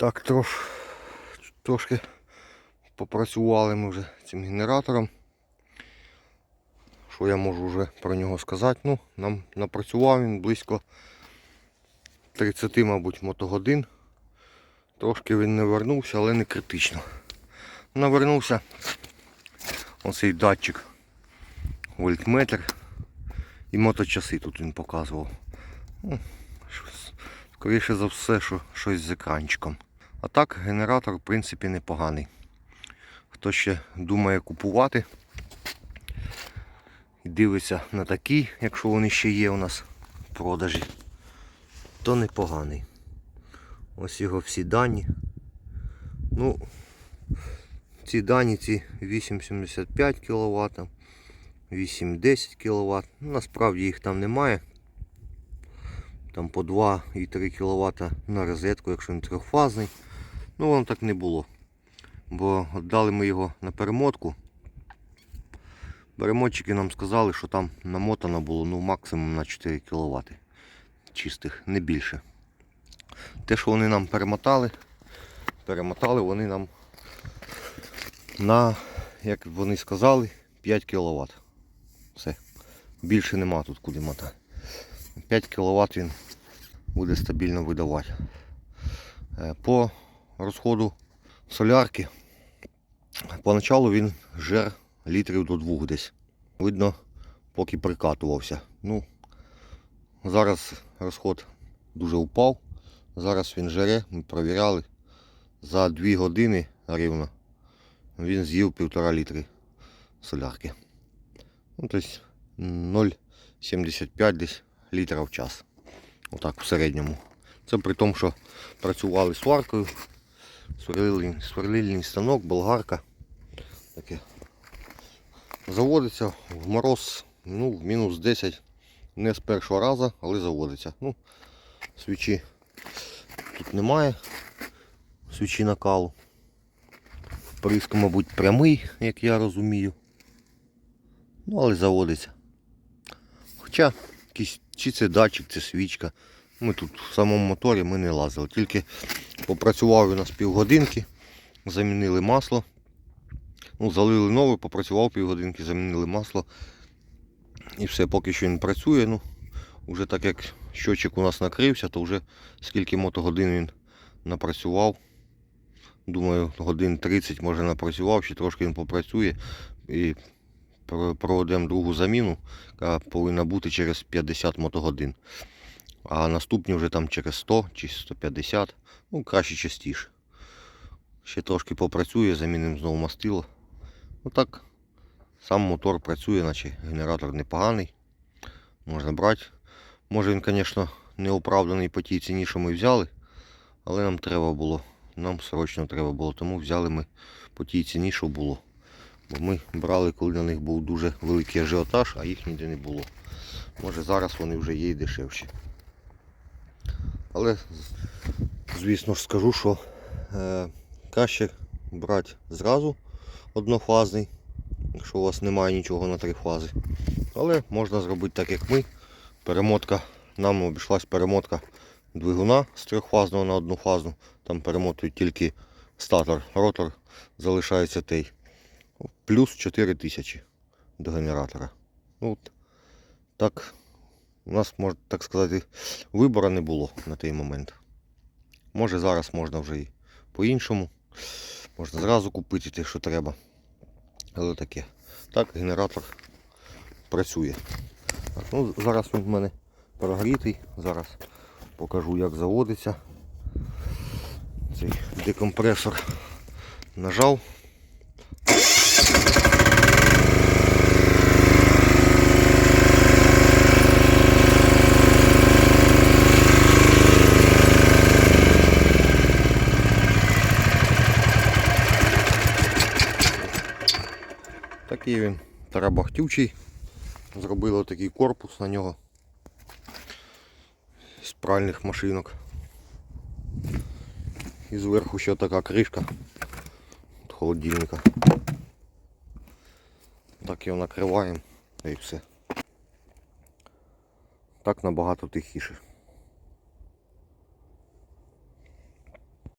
Так, трош, трошки попрацювали ми вже цим генератором. Що я можу вже про нього сказати? Ну, нам напрацював він близько 30, мабуть, мотогодин. Трошки він не вернувся, але не критично. Навернувся оцей датчик вольтметр і моточаси тут він показував. Ну, скоріше за все, що щось з екранчиком. А так, генератор, в принципі, непоганий. Хто ще думає купувати і дивиться на такі, якщо вони ще є у нас в продажі, то непоганий. Ось його всі дані. Ну, ці дані, ці 8,75 кВт, 8-10 кВт. Насправді їх там немає. Там по 2,3 кВт на розетку, якщо він трьохфазний. Ну воно так не було. Бо дали ми його на перемотку. Перемотчики нам сказали, що там намотано було ну, максимум на 4 кВт чистих, не більше. Те, що вони нам перемотали, перемотали вони нам на, як вони сказали, 5 кВт. Все. Більше нема тут куди мотати. 5 кВт він буде стабільно видавати. Е, По розходу солярки поначалу він жер літрів до двох десь. Видно, поки прикатувався. Ну, зараз розход дуже впав. Зараз він жере, ми провіряли. За 2 години рівно він з'їв півтора літри солярки. Ну, тобто 0,75 десь літра в час. Отак в середньому. Це при тому, що працювали сваркою, сверлильний, сверлильний станок, болгарка. Таке. Заводиться в мороз ну, в мінус 10 не з першого разу, але заводиться. Ну, свічі тут немає. Свічі накалу. Приск, мабуть, прямий, як я розумію. Ну, але заводиться. Хоча чи це датчик, це свічка. Ми тут в самому моторі ми не лазили. Тільки попрацював у нас півгодинки, замінили масло. Ну, залили нове, попрацював півгодинки, замінили масло. І все, поки що він працює. Ну, вже так як щочик у нас накрився, то вже скільки мотогодин він напрацював. Думаю, годин 30 може напрацював, ще трошки він попрацює і проведемо другу заміну, яка повинна бути через 50 мотогодин. А наступні вже там через 100 чи 150, ну краще частіше. Ще трошки попрацює, замінимо знову мастило. Ну так, сам мотор працює, наче генератор непоганий. Можна брати. Може він, звісно, не оправданий по тій ціні, що ми взяли, але нам треба було. Нам срочно треба було, тому взяли ми по тій ціні, що було. Бо ми брали, коли на них був дуже великий ажіотаж, а їх ніде не було. Може зараз вони вже є і дешевші. Але, звісно ж, скажу, що е, краще брати зразу однофазний, якщо у вас немає нічого на три фази. Але можна зробити так, як ми. Перемотка, нам обійшлась перемотка двигуна з трьохфазного на однофазну. Там перемотують тільки статор, ротор залишається той. Плюс 4000 до генератора. Ну, от, так, у нас, можна так сказати, вибору не було на той момент. Може зараз можна вже і по-іншому. Можна зразу купити те, що треба. Але таке. Так, генератор працює. Так, ну, зараз він в мене прогрітий. Зараз покажу як заводиться. Цей декомпресор нажав. Такий він тарабахтючий. Зробили такий корпус на нього з пральних машинок. І зверху ще така кришка від холодильника. Так його накриваємо і все. Так набагато тихіше.